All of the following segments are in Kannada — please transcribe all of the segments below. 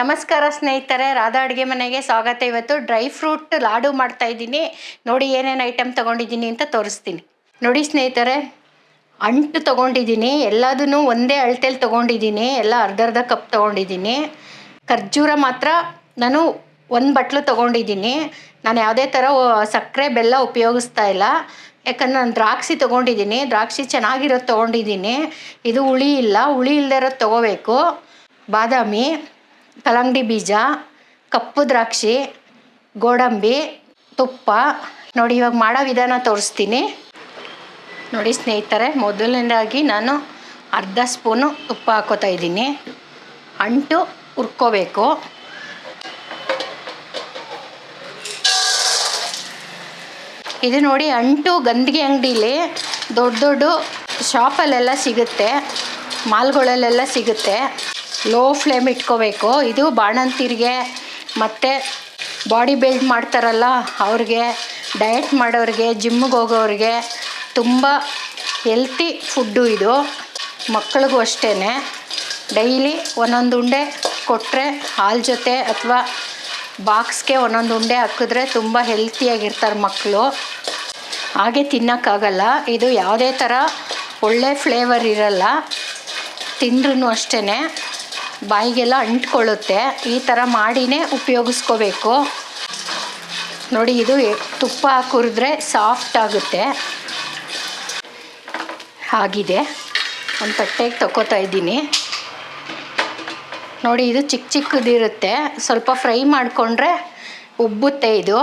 ನಮಸ್ಕಾರ ಸ್ನೇಹಿತರೆ, ರಾಧಾ ಅಡುಗೆ ಮನೆಗೆ ಸ್ವಾಗತ. ಇವತ್ತು ಡ್ರೈ ಫ್ರೂಟ್ ಲಾಡು ಮಾಡ್ತಾ ಇದ್ದೀನಿ. ನೋಡಿ ಏನೇನು ಐಟಮ್ ತೊಗೊಂಡಿದ್ದೀನಿ ಅಂತ ತೋರಿಸ್ತೀನಿ. ನೋಡಿ ಸ್ನೇಹಿತರೆ, ಅಂಟು ತೊಗೊಂಡಿದ್ದೀನಿ. ಎಲ್ಲದನ್ನು ಒಂದೇ ಅಳತೆಲಿ ತೊಗೊಂಡಿದ್ದೀನಿ. ಎಲ್ಲ ಅರ್ಧ ಅರ್ಧ ಕಪ್ ತೊಗೊಂಡಿದ್ದೀನಿ. ಖರ್ಜೂರ ಮಾತ್ರ ನಾನು ಒಂದು ಬಟ್ಲು ತೊಗೊಂಡಿದ್ದೀನಿ. ನಾನು ಯಾವುದೇ ಥರ ಸಕ್ಕರೆ ಬೆಲ್ಲ ಉಪಯೋಗಿಸ್ತಾ ಇಲ್ಲ. ಯಾಕಂದ್ರೆ ನಾನು ದ್ರಾಕ್ಷಿ ತೊಗೊಂಡಿದ್ದೀನಿ. ದ್ರಾಕ್ಷಿ ಚೆನ್ನಾಗಿರೋದು ತೊಗೊಂಡಿದ್ದೀನಿ. ಇದು ಹುಳಿ ಇಲ್ಲ. ಹುಳಿ ಇಲ್ಲದೆ ಇರೋದು ತೊಗೋಬೇಕು. ಬಾದಾಮಿ. ಕಲ್ಲಂಗಡಿ ಬೀಜ, ಕಪ್ಪು ದ್ರಾಕ್ಷಿ, ಗೋಡಂಬಿ, ತುಪ್ಪ. ನೋಡಿ, ಇವಾಗ ಮಾಡೋ ವಿಧಾನ ತೋರಿಸ್ತೀನಿ. ನೋಡಿ ಸ್ನೇಹಿತರೆ, ಮೊದಲನೇದಾಗಿ ನಾನು ಅರ್ಧ ಸ್ಪೂನು ತುಪ್ಪ ಹಾಕೋತಾ ಇದ್ದೀನಿ. ಅಂಟು ಹುರ್ಕೋಬೇಕು. ಇದು ನೋಡಿ ಅಂಟು ಗಂದಿಗೆ ಅಂಗಡೀಲಿ ದೊಡ್ಡ ದೊಡ್ಡ ಶಾಪಲ್ಲೆಲ್ಲ ಸಿಗುತ್ತೆ, ಮಾಲ್ಗಳಲ್ಲೆಲ್ಲ ಸಿಗುತ್ತೆ. ಲೋ ಫ್ಲೇಮ್ ಇಟ್ಕೋಬೇಕು. ಇದು ಬಾಣಂತಿರಿಗೆ ಮತ್ತು ಬಾಡಿ ಬಿಲ್ಡ್ ಮಾಡ್ತಾರಲ್ಲ, ಅವ್ರಿಗೆ ಡಯಟ್ ಮಾಡೋರಿಗೆ ಜಿಮ್ಮಿಗೆ ಹೋಗೋರಿಗೆ ತುಂಬ ಹೆಲ್ತಿ ಫುಡ್ಡು ಇದು. ಮಕ್ಕಳಿಗೂ ಅಷ್ಟೇ ಡೈಲಿ ಒಂದೊಂದು ಉಂಡೆ ಕೊಟ್ಟರೆ ಹಾಲು ಜೊತೆ ಅಥವಾ ಬಾಕ್ಸ್ಗೆ ಒಂದೊಂದು ಉಂಡೆ ಹಾಕಿದ್ರೆ ತುಂಬ ಹೆಲ್ತಿಯಾಗಿರ್ತಾರೆ ಮಕ್ಕಳು ಹಾಗೆ ತಿನ್ನೋಕ್ಕಾಗಲ್ಲ. ಇದು ಯಾವುದೇ ಥರ ಒಳ್ಳೆ ಫ್ಲೇವರ್ ಇರಲ್ಲ. ತಿಂದ್ರೂ ಅಷ್ಟೇ ಬಾಯಿಗೆಲ್ಲ ಅಂಟ್ಕೊಳ್ಳುತ್ತೆ. ಈ ಥರ ಮಾಡಿನೇ ಉಪಯೋಗಿಸ್ಕೋಬೇಕು. ನೋಡಿ, ಇದು ತುಪ್ಪ ಕುರಿದ್ರೆ ಸಾಫ್ಟ್ ಆಗುತ್ತೆ. ಆಗಿದೆ. ಒಂದು ತಟ್ಟೆಗೆ ತಗೋತಾ ಇದ್ದೀನಿ. ನೋಡಿ, ಇದು ಚಿಕ್ಕ ಚಿಕ್ಕದಿರುತ್ತೆ. ಸ್ವಲ್ಪ ಫ್ರೈ ಮಾಡಿಕೊಂಡ್ರೆ ಉಬ್ಬುತ್ತೆ ಇದು.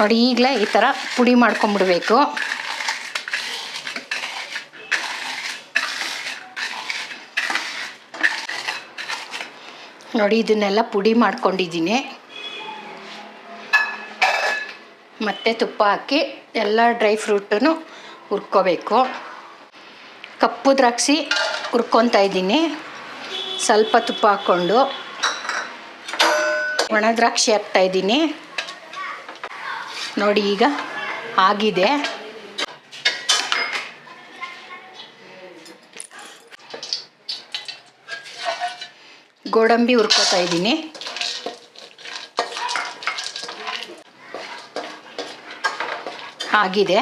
ನೋಡಿ, ಈಗಲೇ ಈ ಥರ ಪುಡಿ ಮಾಡ್ಕೊಂಬಿಡ್ಬೇಕು ನೋಡಿ, ಇದನ್ನೆಲ್ಲ ಪುಡಿ ಮಾಡ್ಕೊಂಡಿದ್ದೀನಿ. ಮತ್ತು ತುಪ್ಪ ಹಾಕಿ ಎಲ್ಲ ಡ್ರೈ ಫ್ರೂಟನ್ನು ಹುರ್ಕೋಬೇಕು. ಕಪ್ಪು ದ್ರಾಕ್ಷಿ ಹುರ್ಕೊತಾ ಇದ್ದೀನಿ. ಸ್ವಲ್ಪ ತುಪ್ಪ ಹಾಕ್ಕೊಂಡು. ಒಣ ದ್ರಾಕ್ಷಿ ಹಾಕ್ತಾ ಇದ್ದೀನಿ. ನೋಡಿ, ಈಗ ಆಗಿದೆ. ಗೋಡಂಬಿ ಹುರ್ಕೋತಾ ಇದ್ದೀನಿ. ಆಗಿದೆ.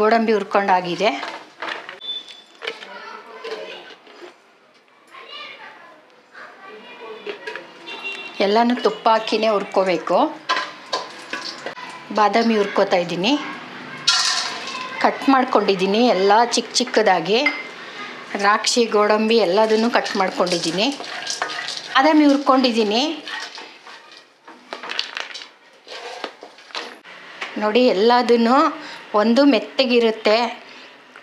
ಗೋಡಂಬಿ ಹುರ್ಕೊಂಡಾಗಿದೆ ಎಲ್ಲನೂ ತುಪ್ಪ ಹಾಕಿನೇ ಹುರ್ಕೋಬೇಕು. ಬಾದಾಮಿ ಹುರ್ಕೋತಾ ಇದ್ದೀನಿ. ಕಟ್ ಮಾಡ್ಕೊಂಡಿದ್ದೀನಿ ಎಲ್ಲ ಚಿಕ್ಕ ಚಿಕ್ಕದಾಗಿ. ದ್ರಾಕ್ಷಿ ಗೋಡಂಬಿ ಎಲ್ಲದನ್ನು ಕಟ್ ಮಾಡ್ಕೊಂಡಿದ್ದೀನಿ. ಬಾದಾಮಿ ಹುರ್ಕೊಂಡಿದ್ದೀನಿ. ನೋಡಿ, ಎಲ್ಲದನ್ನು ಒಂದು ಮೆತ್ತಗಿರುತ್ತೆ,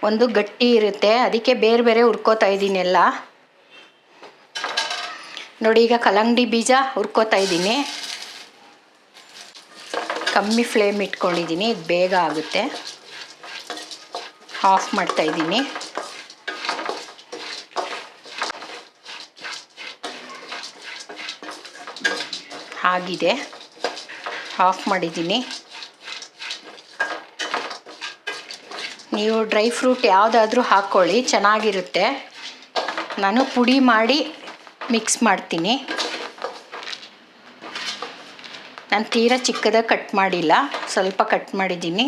ಒಂದು ಗಟ್ಟಿ ಇರುತ್ತೆ. ಅದಕ್ಕೆ ಬೇರೆ ಬೇರೆ ಹುರ್ಕೋತಾ ಇದ್ದೀನಿ ಎಲ್ಲ. ನೋಡಿ, ಈಗ ಕಲ್ಲಂಗಡಿ ಬೀಜ ಹುರ್ಕೋತಾ ಇದ್ದೀನಿ. ಕಮ್ಮಿ ಫ್ಲೇಮ್ ಇಟ್ಕೊಂಡಿದ್ದೀನಿ. ಇದು ಬೇಗ ಆಗುತ್ತೆ. ಆಫ್ ಮಾಡ್ತಾ ಇದ್ದೀನಿ. ಆಗಿದೆ. ಆಫ್ ಮಾಡಿದ್ದೀನಿ. ನೀವು ಡ್ರೈ ಫ್ರೂಟ್ ಯಾವುದಾದ್ರೂ ಹಾಕ್ಕೊಳ್ಳಿ ಚೆನ್ನಾಗಿರುತ್ತೆ. ನಾನು ಪುಡಿ ಮಾಡಿ ಮಿಕ್ಸ್ ಮಾಡ್ತೀನಿ. ನಾನು ತೀರಾ ಚಿಕ್ಕದಾಗ ಕಟ್ ಮಾಡಿಲ್ಲ, ಸ್ವಲ್ಪ ಕಟ್ ಮಾಡಿದ್ದೀನಿ.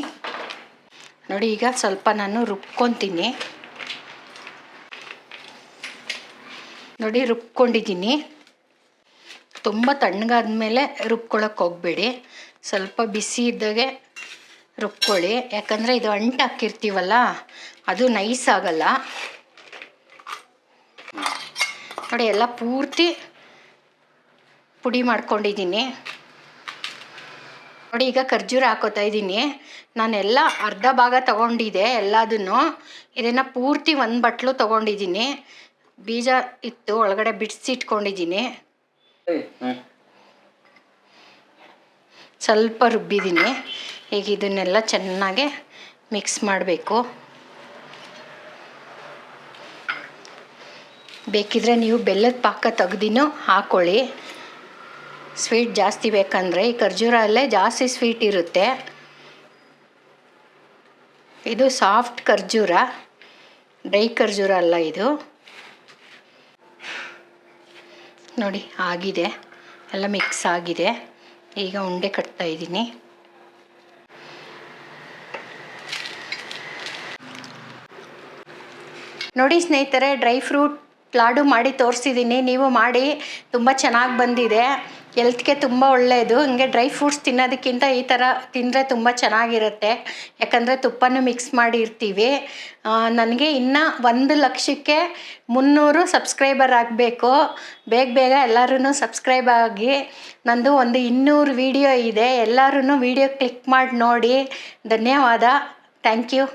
ನೋಡಿ, ಈಗ ಸ್ವಲ್ಪ ನಾನು ರುಬ್ಕೊತೀನಿ. ನೋಡಿ, ರುಬ್ಕೊಂಡಿದ್ದೀನಿ. ತುಂಬ ತಣ್ಣಗಾದ್ಮೇಲೆ ರುಬ್ಕೊಳಕ್ಕೆ ಹೋಗಬೇಡಿ. ಸ್ವಲ್ಪ ಬಿಸಿ ಇದ್ದಾಗೆ ರುಬ್ಕೊಳ್ಳಿ. ಯಾಕಂದರೆ ಇದು ಅಂಟು ಹಾಕಿರ್ತೀವಲ್ಲ, ಅದು ನೈಸ್ ಆಗಲ್ಲ. ನೋಡಿ, ಎಲ್ಲ ಪೂರ್ತಿ ಪುಡಿ ಮಾಡ್ಕೊಂಡಿದ್ದೀನಿ. ನೋಡಿ, ಈಗ ಖರ್ಜೂರ ಹಾಕೋತಾ ಇದ್ದೀನಿ. ನಾನೆಲ್ಲ ಅರ್ಧ ಭಾಗ ತಗೊಂಡಿದ್ದೆ ಎಲ್ಲದನ್ನು. ಇದನ್ನು ಪೂರ್ತಿ ಒಂದು ಬಟ್ಲು ತಗೊಂಡಿದ್ದೀನಿ. ಬೀಜ ಇತ್ತು, ಒಳಗಡೆ ಬಿಡಿಸಿಟ್ಕೊಂಡಿದ್ದೀನಿ ಸ್ವಲ್ಪ ರುಬ್ಬಿದ್ದೀನಿ. ಈಗ ಇದನ್ನೆಲ್ಲ ಚೆನ್ನಾಗೆ ಮಿಕ್ಸ್ ಮಾಡಬೇಕು. ಬೇಕಿದ್ರೆ ನೀವು ಬೆಲ್ಲದ ಪಾಕ ತೆಗ್ದಿನೂ ಹಾಕ್ಕೊಳ್ಳಿ ಸ್ವೀಟ್ ಜಾಸ್ತಿ ಬೇಕಂದರೆ, ಈ ಖರ್ಜೂರ ಅಲ್ಲೇ ಜಾಸ್ತಿ ಸ್ವೀಟ್ ಇರುತ್ತೆ. ಇದು ಸಾಫ್ಟ್ ಖರ್ಜೂರ ಡ್ರೈ ಖರ್ಜೂರ ಅಲ್ಲ ಇದು. ನೋಡಿ, ಆಗಿದೆ. ಎಲ್ಲ ಮಿಕ್ಸ್ ಆಗಿದೆ. ಈಗ ಉಂಡೆ ಕಟ್ತಾ ಇದ್ದೀನಿ. ನೋಡಿ ಸ್ನೇಹಿತರೆ ಡ್ರೈ ಫ್ರೂಟ್ ಲಾಡು ಮಾಡಿ ತೋರಿಸಿದ್ದೀನಿ. ನೀವು ಮಾಡಿ, ತುಂಬ ಚೆನ್ನಾಗಿ ಬಂದಿದೆ. ಎಲ್ತ್ಗೆ ತುಂಬ ಒಳ್ಳೆಯದು ಹಂಗೆ ಡ್ರೈ ಫ್ರೂಟ್ಸ್ ತಿನ್ನೋದಕ್ಕಿಂತ ಈ ಥರ ತಿಂದರೆ ತುಂಬ ಚೆನ್ನಾಗಿರುತ್ತೆ. ಯಾಕಂದರೆ ತುಪ್ಪನೂ ಮಿಕ್ಸ್ ಮಾಡಿರ್ತೀವಿ. ನನಗೆ ಇನ್ನು ಒಂದು ಲಕ್ಷಕ್ಕೆ ಮುನ್ನೂರು ಸಬ್ಸ್ಕ್ರೈಬರ್ ಆಗಬೇಕು. ಬೇಗ ಬೇಗ ಎಲ್ಲರೂ ಸಬ್ಸ್ಕ್ರೈಬ್ ಆಗಿ. ನಂದು ಒಂದು ಇನ್ನೂರು ವೀಡಿಯೋ ಇದೆ. ಎಲ್ಲರೂ ವೀಡಿಯೋ ಕ್ಲಿಕ್ ಮಾಡಿ ನೋಡಿ. ಧನ್ಯವಾದ. Thank you